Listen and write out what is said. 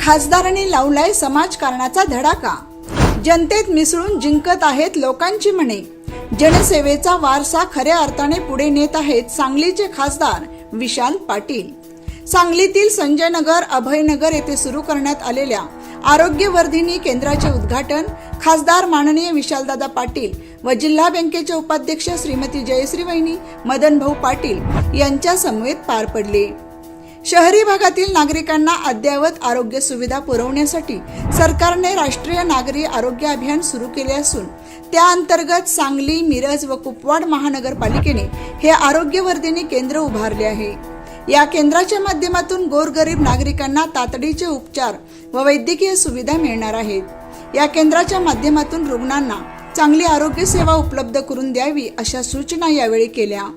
खासदारांनी लावलाय समाजकारणाचा धडाका. जनतेत मिसळून जिंकत आहेत लोकांची म्हणे. जनसेवेचा वारसा खऱ्या अर्थाने पुढे नेत आहेत सांगलीचे खासदार विशाल पाटील. सांगलीतील संजयनगर अभयनगर येथे सुरू करण्यात आलेल्या आरोग्यवर्धिनी केंद्राचे उद्घाटन खासदार माननीय विशालदादा पाटील व जिल्हा बँकेचे उपाध्यक्ष श्रीमती जयश्री वहिनी मदन भाऊ पाटील यांच्या समवेत पार पडले. शहरी भागातील नागरिकांना अद्ययावत आरोग्य सुविधा पुरवण्यासाठी सरकारने राष्ट्रीय नागरी आरोग्य अभियान सुरू केले असून त्या अंतर्गत सांगली मिरज व कुपवाड महानगरपालिकेने हे आरोग्यवर्धिनी केंद्र उभारले आहे. या केंद्राच्या माध्यमातून गोरगरीब नागरिकांना तातडीचे उपचार व वैद्यकीय सुविधा मिळणार आहेत. या केंद्राच्या माध्यमातून रुग्णांना चांगली आरोग्य सेवा उपलब्ध करून द्यावी अशा सूचना यावेळी केल्या.